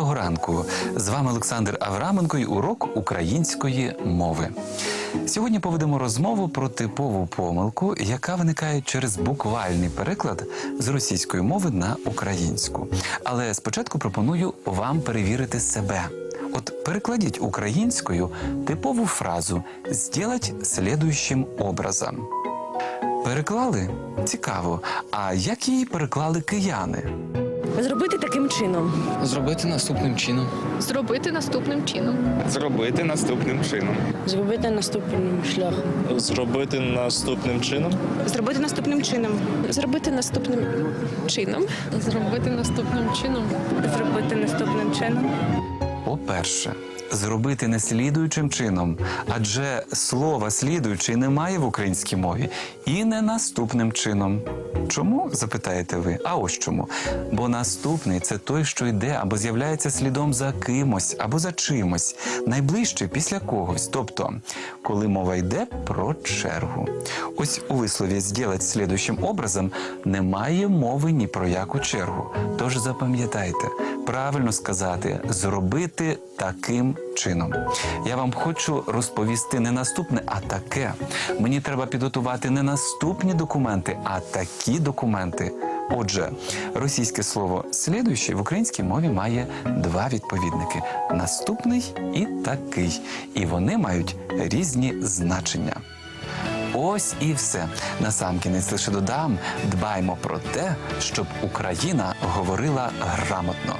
Доброго ранку! З вами Олександр Авраменко і урок української мови. Сьогодні поведемо розмову про типову помилку, яка виникає через буквальний переклад з російської мови на українську. Але спочатку пропоную вам перевірити себе. От перекладіть українською типову фразу «сделать следующим образом». Переклали? Цікаво. А як її переклали кияни? Зробити таким чином. Зробити наступним чином. Зробити наступним чином. Зробити наступним чином. Зробити наступним шляхом. зробити наступним чином. Зробити наступним чином. Зробити наступним чином. Зробити наступним чином. Зробити наступним чином. По-перше, зробити не слідуючим чином, адже слова слідуючий немає в українській мові, і не наступним чином. Чому запитаєте ви? А ось чому? Бо наступний це той, що йде або з'являється слідом за кимось або за чимось, найближче після когось. Тобто, коли мова йде про чергу. Ось у вислові «зділать слідуючим образом немає мови ні про яку чергу. Тож запам'ятайте, правильно сказати зробити таким чином. Я вам хочу розповісти не наступне, а таке. Мені треба підготувати не наступні документи, а такі документи. Отже, російське слово слідуючий в українській мові має два відповідники: наступний і такий. І вони мають різні значення. Ось і все. Насамкінець лише додам: дбаймо про те, щоб Україна говорила грамотно.